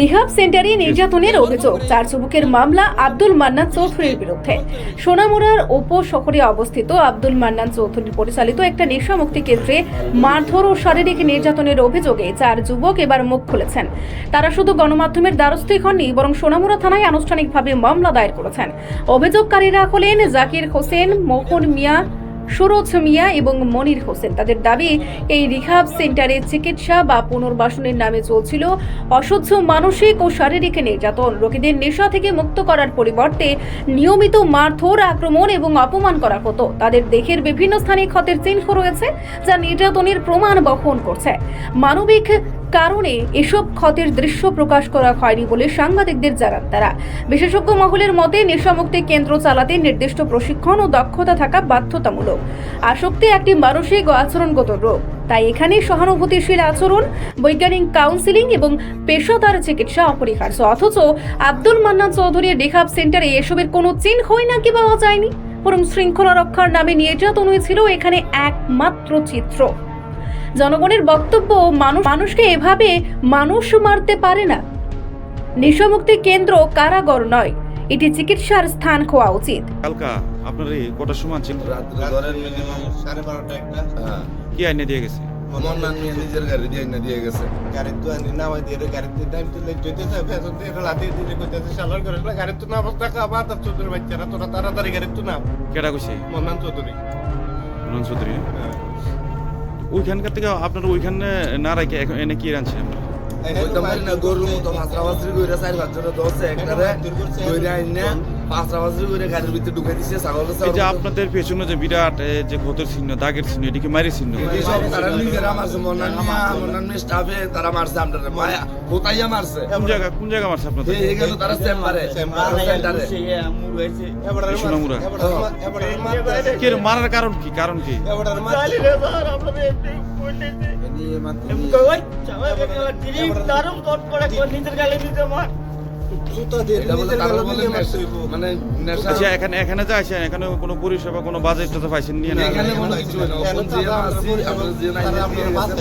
রিহাব সেন্টারে নির্যাতনের অভিযোগ। চার যুবকের মামলা আব্দুল মান্নান চৌধুরীর বিরুদ্ধে। সোনামুড়ার উপ শহরে অবস্থিত আব্দুল মান্নান চৌধুরী পরিচালিত একটা নেশামুক্তি কেন্দ্রে মারধর ও শারীরিক নির্যাতনের অভিযোগে চার যুবক এবার মুখ খুলেছেন। তারা শুধু গণমাধ্যমের দ্বারস্থই হননি বরং সোনামুড়া থানায় আনুষ্ঠানিকভাবে মামলা দায়ের করেছেন। অভিযোগকারীরা হলেন জাকির হোসেন মোহন মিয়া সুরজ মিয়া এবং মনির হোসেন। তাদের দাবি, এই রিহাব সেন্টারে চিকিৎসা বা পুনর্বাসনের নামে চলছিল অসহ্য মানসিক ও শারীরিক নির্যাতন। রোগীদের নেশা থেকে মুক্ত করার পরিবর্তে নিয়মিত মারধর, আক্রমণ এবং অপমান করা হতো। তাদের দেহের বিভিন্ন স্থানে ক্ষতের চিহ্ন রয়েছে, যা নির্যাতনের প্রমাণ বহন করছে। মানবিক কারণে এসব ক্ষতের দৃশ্য প্রকাশ করা হয়নি বলে সাংবাদিকদের জানান তারা। বিশেষজ্ঞ মহলের মতে, নেশামুক্তি কেন্দ্র চালাতে নির্দিষ্ট প্রশিক্ষণ ও দক্ষতা থাকা বাধ্যতামূলক। আসক্তি একটি মানসিক ও আচরণগত রোগ। তাই এখানে সহানুভূতিশীল আচরণ, বৈজ্ঞানিক কাউন্সিলিং এবং পেশাদার চিকিৎসা অপরিহার্য। অথচ আব্দুল মান্নান চৌধুরীর রিহাব সেন্টারে এসবের কোনো চিহ্নই নাকি পাওয়া যায়নি? বরং শৃঙ্খলা রক্ষার নামে নির্যাতন হয়েছিল এখানে একমাত্র চিত্র। জনগণের বক্তব্য মানুষ মানুষকে এভাবে মানুষ মারতে পারে না। নেশামুক্তি কেন্দ্র কারাগর নয় এটি চিকিৎসার স্থান খোয়া উচিত। কালকা আপনার এই কটার সময় ছিল ধরেন মিনিমাম সাড়ে বারোটা একটা। হ্যাঁ কি আইনে দিয়ে গেছে? আমার নাম নিয়ে নিজের গাড়ি দিয়ে এনে দিয়ে গেছে। গাড়ির তো আনি নামাই দিয়ে গাড়িতে টাইম তো লেট হইতে থাকে ফেসন দিয়ে এটা লাথি দিয়ে কইতেছে শালার করে গাড়ির তো না অবস্থা খাবার তার চৌধুরী বাচ্চারা তোরা তাড়াতাড়ি গাড়ির তো কইছে? মন্নান চৌধুরী হ্যাঁ। ওইখানকার থেকে আপনার ওইখানে না রাখে এনে কি রাঁধছে গরুর মতো পাঁচটা বাজরি করে চার পাঁচটা দশে একটারে ধরে আইনে যে আপনাদের পেছনে যে বিরাট যে ক্ষতের চিহ্ন দাগের চিহ্ন এটি কি মারি চিহ্ন? তারা মারছে আমরা কোন জায়গা কোন জায়গা মারছে আপনাদের? তারা চেম্বারে এর মারার কারণ কি? কারণ কি? নিজের গালে। মানে আচ্ছা এখানে এখানে যে আসেন এখানে কোনো পরিষেবা কোনো বাজেট তো পাইছেন নিয়ে না? এখানে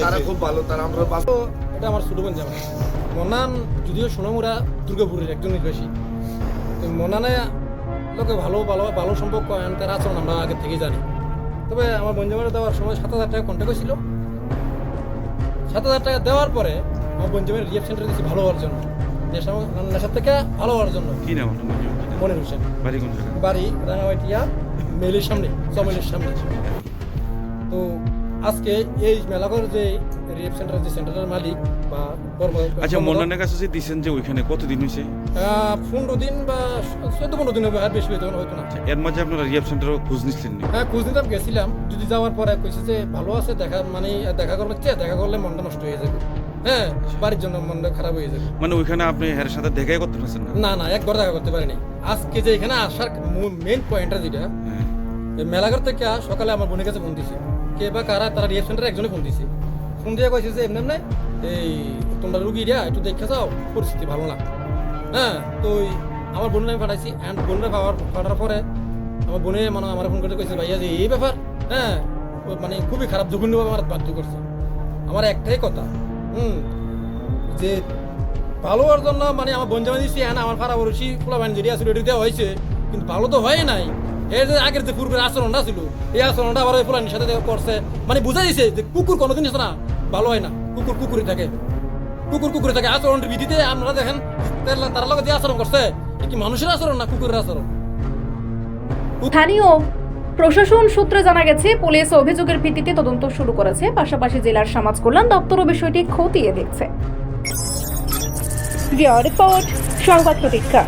তারা খুব ভালো তারা আমরা এটা আমার ছোট বোন জামা মনান যদিও সোনামুরা দুর্গাপুরের একজন নির্বাসী মনানে লোকে ভালো ভালো ভালো সম্পর্ক তার আচরণ আমরা আগে থেকেই জানি। তবে আমার বোন জামাটা দেওয়ার সময় সাত হাজার টাকা কন্ট্যাক্ট হয়েছিল। সাত হাজার টাকা দেওয়ার পরে আমার বোন জামের রিয়াপ সেন্টারে দিয়েছি ভালো হওয়ার জন্য। নেশা নেশার থেকে ভালো হওয়ার জন্য। কি নাম আপনার? নাম? কি নাম? মনির হোসেন। বাড়ি কোন জায়গা বাড়ি রাঙামাটিয়া মেলের সামনে চমেলের সামনে। তো আজকে এই মেলাঘর যে রিয়েপ সেন্টার যে সেন্টারের মালিক বা আচ্ছা কাছে যে দিচ্ছেন যে ওইখানে কতদিন হয়েছে আহ, পনেরো দিন বা চোদ্দ পনেরো দিন হবে আর বেশি হয়তো না। এর মাঝে আপনারা রিয়াব সেন্টারও খোঁজ নিচ্ছেন হ্যাঁ খোঁজ গেছিলাম। যদি যাওয়ার পরে কইছে যে ভালো আছে দেখা মানে দেখা চেয়ে দেখা করলে মনটা নষ্ট হয়ে যাবে। হ্যাঁ বাড়ির জন্য মনটা খারাপ হয়ে যাবে। মানে ওইখানে আপনি এর সাথে দেখাই করতে পারছেন না? না না একবার দেখা করতে পারিনি। আজকে যে এখানে আসার মেইন পয়েন্টটা যেটা হ্যাঁ। মেলাঘর থেকে সকালে আমার বোনের কাছে ফোন দিছে। কে বা কারা তারা রিয়েপ সেন্টারে একজনে ফোন দিছে। ফোন দিয়ে কইছে যে এমনি এমনি এই তোমরা রুগীরা একটু দেখে যাও পরিস্থিতি ভালো না। হ্যাঁ তো আমার বোনের আমি পাঠাইছি অ্যান্ড বোনের পাওয়ার পাঠার পরে আমার বোনে মানে আমার ফোন করে কইছে ভাইয়া যে এই ব্যাপার হ্যাঁ মানে খুবই খারাপ জঘন্যভাবে আমার বাধ্য করছে। আমার একটাই কথা হুম। যে ভালো হওয়ার জন্য মানে আমার বোন জামা দিচ্ছি হ্যাঁ আমার খারাপ রুচি খোলা বান যেটি আসলে দেওয়া হয়েছে, কিন্তু ভালো তো হয় নাই। এই যে আগের যে পূর্বের আচরণটা ছিল, এই আচরণটা আবার ওই ফুলানির সাথে করছে। মানে বুঝা দিছে যে কুকুর কোনো জিনিস না, ভালো হয় না। কুকুর কুকুরে থাকে। কুকুর কুকুরে থাকে। আচরণের বিধিতে আপনারা দেখেন, তারা- লোক যে আচরণ করছে কি মানুষের আচরণ না কুকুরের আচরণ? স্থানীয় প্রশাসন সূত্রে জানা গেছে, পুলিশ অভিযোগের ভিত্তিতে তদন্ত শুরু করেছে, পাশাপাশি জেলার সমাজ কল্যাণ দপ্তরও বিষয়টি খতিয়ে দেখছে। রিপোর্ট, সংবাদ প্রতীক্ষা।